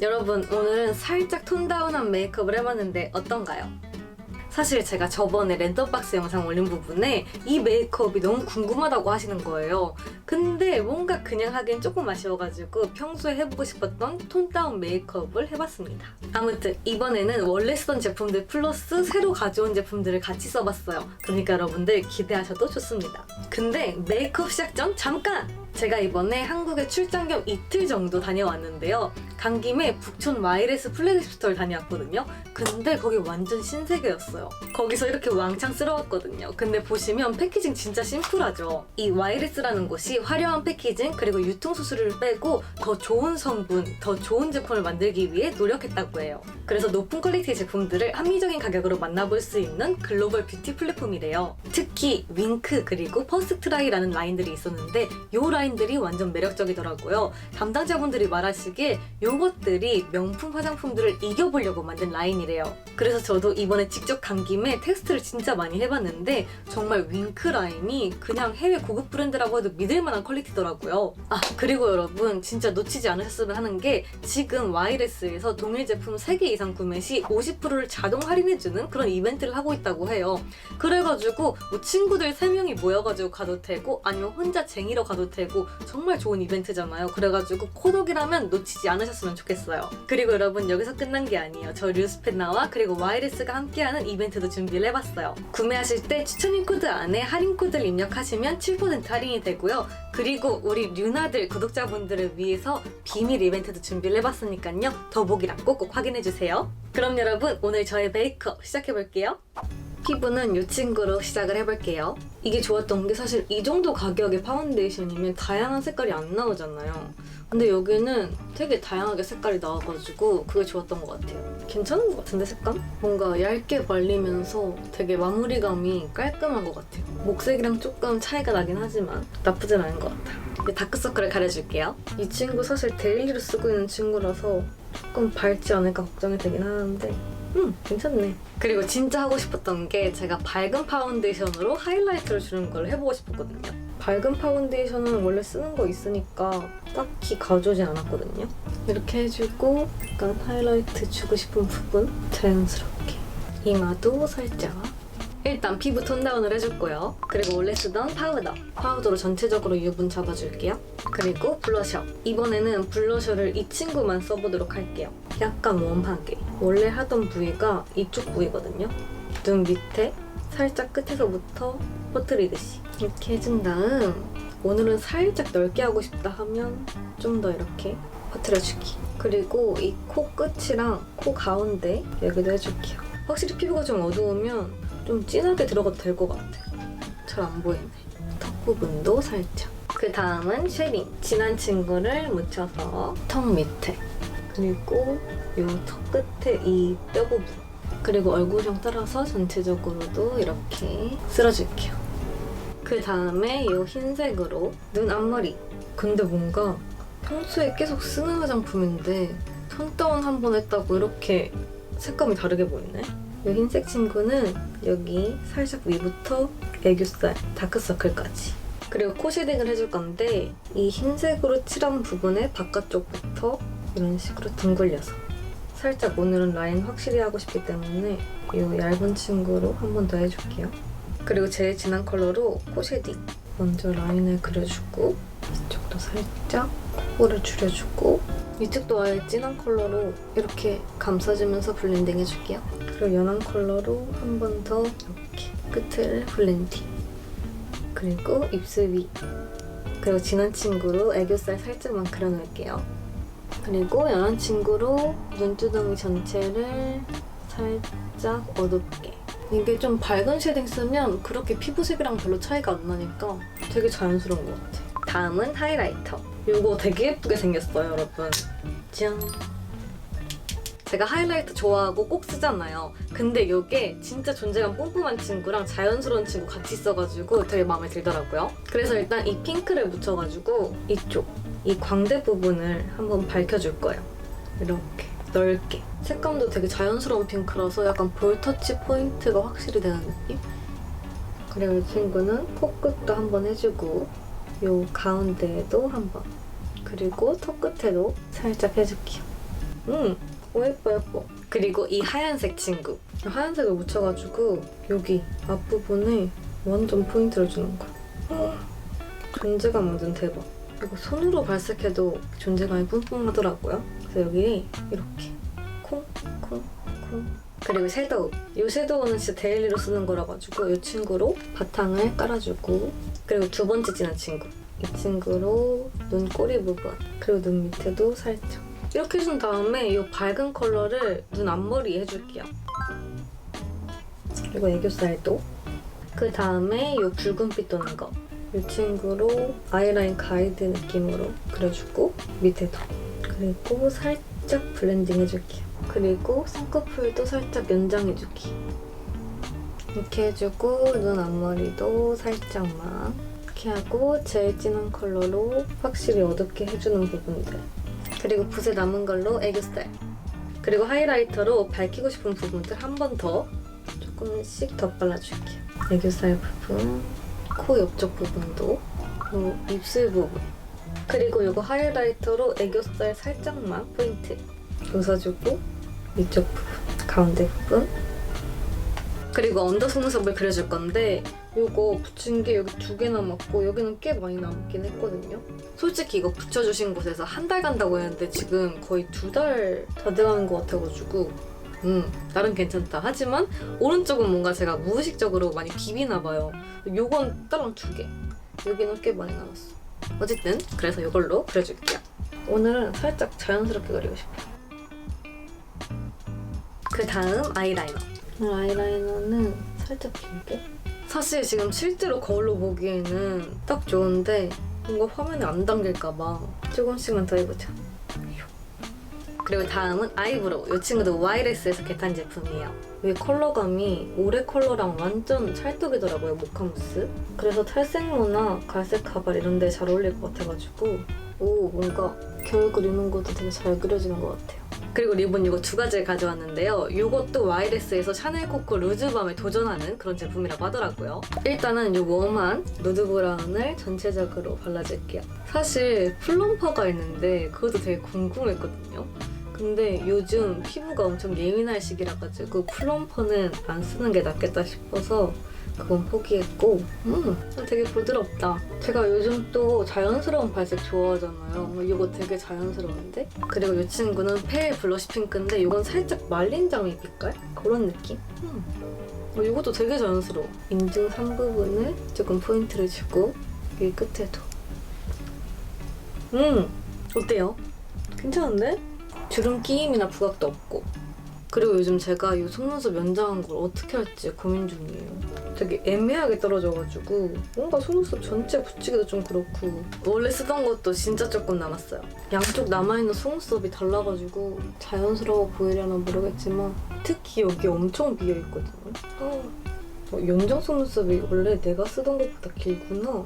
여러분 오늘은 살짝 톤다운한 메이크업을 해봤는데 어떤가요? 사실 제가 저번에 랜덤박스 영상 올린 부분에 이 메이크업이 너무 궁금하다고 하시는 거예요. 근데 뭔가 그냥 하기엔 조금 아쉬워가지고 평소에 해보고 싶었던 톤다운 메이크업을 해봤습니다. 아무튼 이번에는 원래 쓰던 제품들 플러스 새로 가져온 제품들을 같이 써봤어요. 그러니까 여러분들 기대하셔도 좋습니다. 근데 메이크업 시작 전 잠깐! 제가 이번에 한국에 출장 겸 이틀 정도 다녀왔는데요. 간 김에 북촌 와이레스 플래그십 스토어를 다녀왔거든요. 근데 거기 완전 신세계였어요. 거기서 이렇게 왕창 쓸어왔거든요. 근데 보시면 패키징 진짜 심플하죠. 이 와이레스라는 곳이 화려한 패키징 그리고 유통 수수료를 빼고 더 좋은 성분, 더 좋은 제품을 만들기 위해 노력했다고 해요. 그래서 높은 퀄리티 제품들을 합리적인 가격으로 만나볼 수 있는 글로벌 뷰티 플랫폼이래요. 특히 윙크 그리고 퍼스트라이라는 라인들이 있었는데 이 라인 들이 완전 매력적이더라고요. 담당자분들이 말하시기에 요것들이 명품 화장품들을 이겨보려고 만든 라인이래요. 그래서 저도 이번에 직접 간 김에 테스트를 진짜 많이 해봤는데 정말 윙크 라인이 그냥 해외 고급 브랜드라고 해도 믿을 만한 퀄리티더라고요. 아 그리고 여러분 진짜 놓치지 않으셨으면 하는 게 지금 와이레스에서 동일 제품 3개 이상 구매 시 50%를 자동 할인해주는 그런 이벤트를 하고 있다고 해요. 그래가지고 뭐 친구들 3명이 모여가지고 가도 되고 아니면 혼자 쟁이러 가도 되고 정말 좋은 이벤트잖아요. 그래가지고 코독이라면 놓치지 않으셨으면 좋겠어요. 그리고 여러분 여기서 끝난 게 아니에요. 저 류스펜나와 그리고 와이레스가 함께하는 이벤트도 준비를 해봤어요. 구매하실 때 추천인 코드 안에 할인 코드를 입력하시면 7% 할인이 되고요. 그리고 우리 류나들 구독자분들을 위해서 비밀 이벤트도 준비를 해봤으니까요. 더보기랑 꼭꼭 확인해주세요. 그럼 여러분 오늘 저의 메이크업 시작해볼게요. 피부는 이 친구로 시작을 해볼게요. 이게 좋았던 게 사실 이 정도 가격의 파운데이션이면 다양한 색깔이 안 나오잖아요. 근데 여기는 되게 다양하게 색깔이 나와가지고 그게 좋았던 것 같아요. 괜찮은 것 같은데 색감? 뭔가 얇게 발리면서 되게 마무리감이 깔끔한 것 같아요. 목색이랑 조금 차이가 나긴 하지만 나쁘진 않은 것 같아요. 다크서클을 가려줄게요. 이 친구 사실 데일리로 쓰고 있는 친구라서 조금 밝지 않을까 걱정이 되긴 하는데 음, 괜찮네. 그리고 진짜 하고 싶었던 게 제가 밝은 파운데이션으로 하이라이트를 주는 걸 해보고 싶었거든요. 밝은 파운데이션은 원래 쓰는 거 있으니까 딱히 가져오진 않았거든요. 이렇게 해주고 약간 하이라이트 주고 싶은 부분 자연스럽게 이마도 살짝 일단 피부 톤다운을 거예요. 그리고 원래 쓰던 파우더. 파우더로 전체적으로 유분 잡아줄게요. 그리고 블러셔. 이번에는 블러셔를 이 친구만 써보도록 할게요. 약간 웜하게. 원래 하던 부위가 이쪽 부위거든요. 눈 밑에 살짝 끝에서부터 퍼뜨리듯이. 이렇게 해준 다음 오늘은 살짝 넓게 하고 싶다 하면 좀 더 이렇게 퍼뜨려주기. 그리고 이 코 끝이랑 코 가운데 여기도 해줄게요. 확실히 피부가 좀 어두우면 좀 진하게 들어가도 될 것 같아. 잘 안 보이네. 턱 부분도 살짝. 그 다음은 쉐딩. 진한 친구를 묻혀서 턱 밑에. 그리고 이 턱 끝에 이 뼈 부분. 그리고 얼굴형 따라서 전체적으로도 이렇게 쓸어줄게요. 그 다음에 이 흰색으로 눈 앞머리. 근데 뭔가 평소에 계속 쓰는 화장품인데 톤다운 한 번 했다고 이렇게 색감이 다르게 보이네. 이 흰색 친구는 여기 살짝 위부터 애교살, 다크서클까지. 그리고 코 쉐딩을 해줄 건데 이 흰색으로 칠한 부분에 바깥쪽부터 이런 식으로 둥글려서 살짝 오늘은 라인 확실히 하고 싶기 때문에 이 얇은 친구로 한 번 더 해줄게요. 그리고 제일 진한 컬러로 코 쉐딩. 먼저 라인을 그려주고 이쪽도 살짝 코를 줄여주고 이쪽도 아예 진한 컬러로 이렇게 감싸주면서 블렌딩 해줄게요. 그리고 연한 컬러로 한 번 더 이렇게 끝을 블렌딩. 그리고 입술 위. 그리고 진한 친구로 애교살 살짝만 그려놓을게요. 그리고 연한 친구로 눈두덩이 전체를 살짝 어둡게. 이게 좀 밝은 쉐딩 쓰면 그렇게 피부색이랑 별로 차이가 안 나니까 되게 자연스러운 것 같아. 다음은 하이라이터. 이거 되게 예쁘게 생겼어요, 여러분. 짠. 제가 하이라이터 좋아하고 꼭 쓰잖아요. 근데 이게 진짜 존재감 뿜뿜한 친구랑 자연스러운 친구 같이 써가지고 되게 마음에 들더라고요. 그래서 일단 이 핑크를 묻혀가지고 이쪽, 이 광대 부분을 한번 밝혀줄 거예요. 이렇게 넓게. 색감도 되게 자연스러운 핑크라서 약간 볼터치 포인트가 확실히 되는 느낌? 그리고 이 친구는 코끝도 한번 해주고 요 가운데에도 한번 그리고 턱 끝에도 살짝 해줄게요. 음, 오 예뻐 예뻐. 그리고 이 하얀색 친구. 하얀색을 묻혀가지고 여기 앞부분에 완전 포인트를 주는 거야. 어, 존재감 완전 대박. 이거 손으로 발색해도 존재감이 뿜뿜하더라고요. 그래서 여기에 이렇게 콩, 콩, 콩. 그리고 섀도우. 이 섀도우는 진짜 데일리로 쓰는 거라 가지고 이 친구로 바탕을 깔아주고 그리고 두 번째 진한 친구. 이 친구로 눈 꼬리 부분 그리고 눈 밑에도 살짝 이렇게 해준 다음에 이 밝은 컬러를 눈 앞머리에 해줄게요. 그리고 애교살도 그 다음에 이 붉은빛 도는 거. 이 친구로 아이라인 가이드 느낌으로 그려주고 밑에도 그리고 살짝 블렌딩 해줄게요. 그리고 쌍꺼풀도 살짝 연장해주기. 이렇게 해주고 눈 앞머리도 살짝만 이렇게 하고 제일 진한 컬러로 확실히 어둡게 해주는 부분들. 그리고 붓에 남은 걸로 애교살. 그리고 하이라이터로 밝히고 싶은 부분들 한 번 더 조금씩 더 발라줄게요. 애교살 부분, 코 옆쪽 부분도, 그리고 입술 부분. 그리고 이거 하이라이터로 애교살 살짝만 포인트 웃어주고 이쪽 부분, 가운데 부분. 그리고 언더 속눈썹을 그려줄 건데 이거 붙인 게 여기 두 개 남았고 여기는 꽤 많이 남긴 했거든요. 솔직히 이거 붙여주신 곳에서 한 달 간다고 했는데 지금 거의 두 달 다 돼가는 것 같아가지고 음 나름 괜찮다. 하지만 오른쪽은 뭔가 제가 무의식적으로 많이 비비나 봐요. 요건 따랑 두 개. 여기는 꽤 많이 남았어. 어쨌든 그래서 이걸로 그려줄게요. 오늘은 살짝 자연스럽게 그리고 싶어요. 그 다음 아이라이너. 오늘 아이라이너는 살짝 길게. 사실 지금 실제로 거울로 보기에는 딱 좋은데 뭔가 화면에 안 담길까봐 조금씩만 더 해보자. 그리고 다음은 아이브로우. 이 친구도 YLS에서 개탄 제품이에요. 이 컬러감이 올해 컬러랑 완전 찰떡이더라고요, 모카무스. 그래서 탈색모나 갈색 가발 이런 데잘 어울릴 것 같아가지고 오, 뭔가 겨울 그리는 것도 되게 잘 그려지는 것 같아요. 그리고 리본 이거 두 가지를 가져왔는데요. 이것도 YLS에서 샤넬 코코 루즈밤에 도전하는 그런 제품이라고 하더라고요. 일단은 이 웜한 누드 브라운을 전체적으로 발라줄게요. 사실 플럼퍼가 있는데 그것도 되게 궁금했거든요. 근데 요즘 피부가 엄청 예민할 시기라 가지고 플럼퍼는 안 쓰는 게 낫겠다 싶어서 그건 포기했고 음 되게 부드럽다. 제가 요즘 또 자연스러운 발색 좋아하잖아요. 이거 되게 자연스러운데? 그리고 이 친구는 페일 블러쉬 핑크인데 이건 살짝 말린 장미 빛깔 그런 느낌? 음. 어, 이것도 되게 자연스러워. 인중 3부분을 조금 포인트를 주고 이 끝에도. 음 어때요? 괜찮은데? 주름 끼임이나 부각도 없고 그리고 요즘 제가 이 속눈썹 연장한 걸 어떻게 할지 고민 중이에요. 되게 애매하게 떨어져가지고 뭔가 속눈썹 전체 붙이기도 좀 그렇고 원래 쓰던 것도 진짜 조금 남았어요. 양쪽 남아있는 속눈썹이 달라가지고 자연스러워 보이려나 모르겠지만 특히 여기 엄청 비어있거든요. 어, 어, 연장 속눈썹이 원래 내가 쓰던 것보다 길구나.